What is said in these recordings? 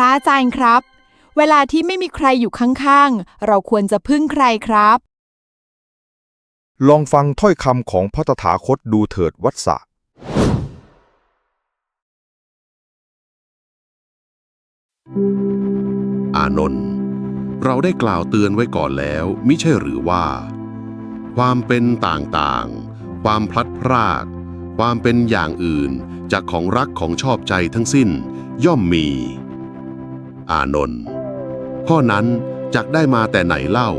ระอาจารย์ครับ เวลาที่ไม่มีใครอยู่ข้างๆ เราควรจะพึ่งใครครับ ลองฟังถ้อยคำของพระตถาคตดูเถิดวัดสะ อานนท์เราได้กล่าวเตือนไว้ก่อนแล้วมิใช่หรือว่า ความเป็นต่างๆ ความพลัดพราก ความเป็นอย่างอื่นจากของรักของชอบใจทั้งสิ้นย่อมมี อานนท์ข้อนั้นจักได้มาแต่ไหนเล่า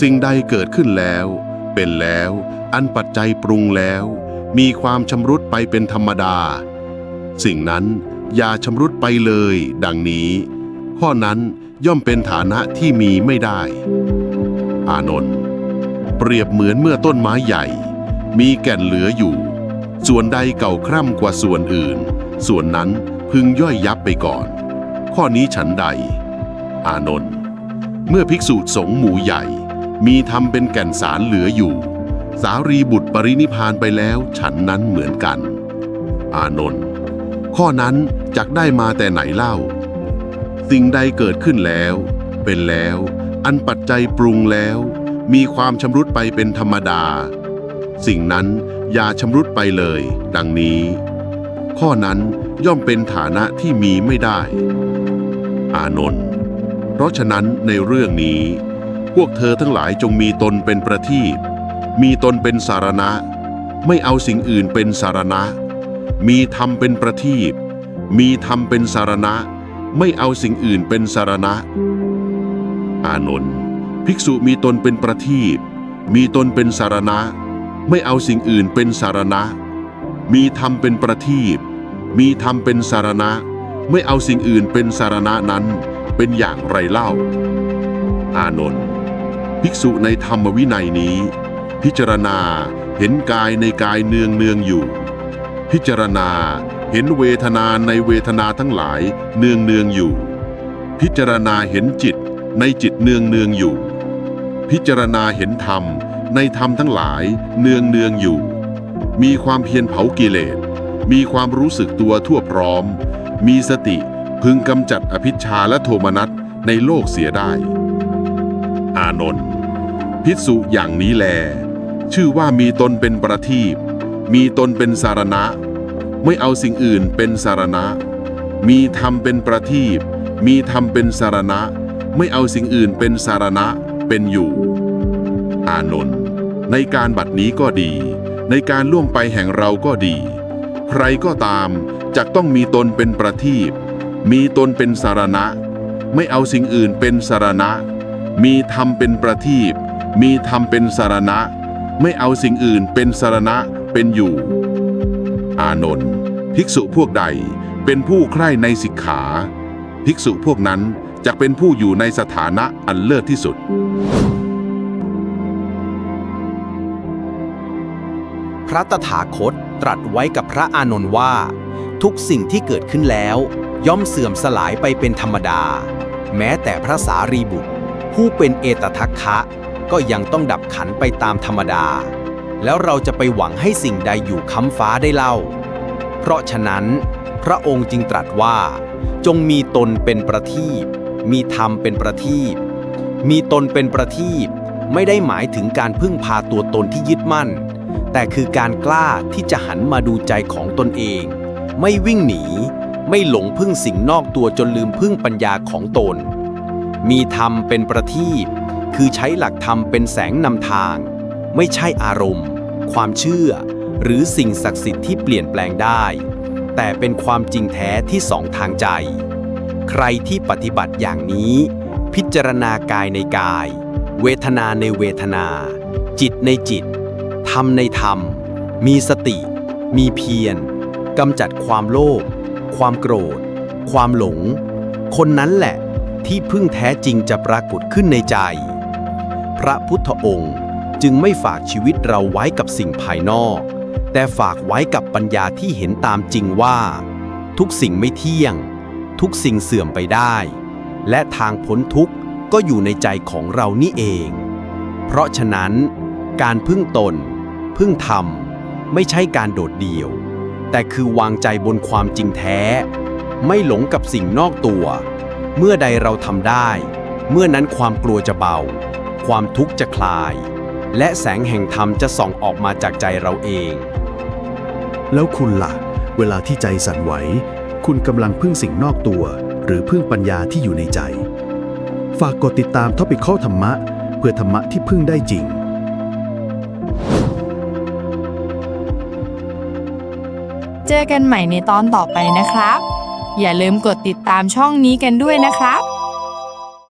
สิ่งใดเกิดขึ้นแล้ว เป็นแล้ว อันปัจจัยปรุงแล้ว มีความชำรุดไปเป็นธรรมดา สิ่งนั้นอย่าชำรุดไปเลย ดังนี้ ข้อนั้นย่อมเป็นฐานะที่มีไม่ได้ อานนท์เปรียบเหมือนเมื่อต้นไม้ใหญ่ มีแก่นเหลืออยู่ ส่วนใดเก่าคร่ำกว่าส่วนอื่น ส่วนนั้นพึงย่อยยับไปก่อน ข้อนี้ฉันใด อานนท์เมื่อภิกษุสงฆ์หมู่ใหญ่ มีทำเป็นแก่นสารเหลืออยู่ สารีบุตรปรินิพพานไปแล้วฉันนั้นเหมือนกัน อานนท์ข้อนั้นจักได้มาแต่ไหนเล่า สิ่งใดเกิดขึ้นแล้ว เป็นแล้ว อันปัจจัยปรุงแล้ว มีความชำรุดไปเป็นธรรมดา สิ่งนั้นอย่าชำรุดไปเลย ดังนี้ ข้อนั้นย่อมเป็นฐานะที่มีไม่ได้ อานนท์เพราะฉะนั้นในเรื่องนี้ พวกเธอทั้งหลายจงมีตนเป็นประทีปมีตนเป็นสารณะ ไม่เอาสิ่งอื่นเป็นสารณะ มีธรรมเป็นประทีปมีธรรมเป็นสารณะ ไม่เอาสิ่งอื่นเป็นสารณะ อานนท์ภิกษุมีตนเป็นประทีปมีตนเป็นสารณะ ไม่เอาสิ่งอื่นเป็นสารณะ มีธรรมเป็นประทีปมีธรรมเป็นสารณะ ไม่เอาสิ่งอื่นเป็นสารณะนั้นเป็นอย่างไรเล่า อานนท์ภิกษุในธรรมวินัยนี้ พิจารณาเห็นกายในกายเนืองเนืองอยู่ พิจารณาเห็นเวทนาในเวทนาทั้งหลายเนืองเนืองอยู่ พิจารณาเห็นจิตในจิตเนืองเนืองอยู่ พิจารณาเห็นธรรมในธรรมทั้งหลายเนืองเนืองอยู่ มีความเพียรเผากิเลส มีความรู้สึกตัวทั่วพร้อม มีสติพึงกำจัดอภิชาและโทมนัสในโลกเสียได้ อานนท์พิสุอย่างนี้แล ชื่อว่ามีตนเป็นประทีปมีตนเป็นสารณะ ไม่เอาสิ่งอื่นเป็นสารณะ มีธรรมเป็นประทีปมีธรรมเป็นสารณะ ไม่เอาสิ่งอื่นเป็นสารณะเป็นอยู่ อานนท์ในการบัดนี้ก็ดี ในการล่วงไปแห่งเราก็ดี ใครก็ตาม จะต้องมีตนเป็นประทีปมีตนเป็นสารณะ ไม่เอาสิ่งอื่นเป็นสารณะ มีธรรมเป็นประทีปมีธรรมเป็นสารณะ ไม่เอาสิ่งอื่นเป็นสารณะเป็นอยู่ อานนท์ภิกษุพวกใดเป็นผู้ใคร่ในสิกขา ภิกษุพวกนั้นจะเป็นผู้อยู่ในสถานะอันเลิศที่สุด พระตถาคตตรัสไว้กับพระอานนท์ว่า ทุกสิ่งที่เกิดขึ้นแล้ว ย่อมเสื่อมสลายไปเป็นธรรมดา แม้แต่พระสารีบุตร ผู้เป็นเอตทัคคะ ก็ยังต้องดับขันไปตามธรรมดา แล้วเราจะไปหวังให้สิ่งใดอยู่ค้ำฟ้าได้เล่า เพราะฉะนั้น พระองค์จึงตรัสว่า จงมีตนเป็นประทีปมีธรรมเป็นประทีปมีตนเป็นประทีปไม่ได้หมายถึงการพึ่งพาตัวตนที่ยึดมั่น แต่คือการกล้าที่จะหันมาดูใจของตนเอง ไม่วิ่งหนี ไม่หลงพึ่งสิ่งนอกตัวจนลืมพึ่งปัญญาของตน มีธรรมเป็นประทีปคือใช้หลักธรรมเป็นแสงนำทาง ไม่ใช่อารมณ์ ความเชื่อ หรือสิ่งศักดิ์สิทธิ์ที่เปลี่ยนแปลงได้ แต่เป็นความจริงแท้ที่สองทางใจ ใครที่ปฏิบัติอย่างนี้ พิจารณากายในกาย เวทนาในเวทนา จิตในจิตธรรมในธรรม มีสติ มีเพียร กำจัดความโลภความโกรธ ความหลง คนนั้นแหละที่พึ่งแท้จริงจะปรากฏขึ้นในใจ พระพุทธองค์จึงไม่ฝากชีวิตเราไว้กับสิ่งภายนอก แต่ฝากไว้กับปัญญาที่เห็นตามจริงว่า ทุกสิ่งไม่เที่ยง ทุกสิ่งเสื่อมไปได้ และทางพ้นทุกข์ก็อยู่ในใจของเรานี่เอง เพราะฉะนั้น การพึ่งตน พึ่งธรรม ไม่ใช่การโดดเดี่ยว แต่คือวางใจบนความจริงแท้ ไม่หลงกับสิ่งนอกตัว เมื่อใดเราทำได้ เมื่อนั้นความกลัวจะเบา ความทุกข์จะคลาย และแสงแห่งธรรมจะส่องออกมาจากใจเราเอง แล้วคุณล่ะ เวลาที่ใจสั่นไหว คุณกำลังพึ่งสิ่งนอกตัว หรือพึ่งปัญญาที่อยู่ในใจ ฝากกดติดตามท็อปิ c อธรรมะ เพื่อธรรมะที่พึ่งได้จริง เจอกันใหม่ในตอนต่อไปนะครับ อย่าลืมกดติดตามช่องนี้กันด้วยนะครับ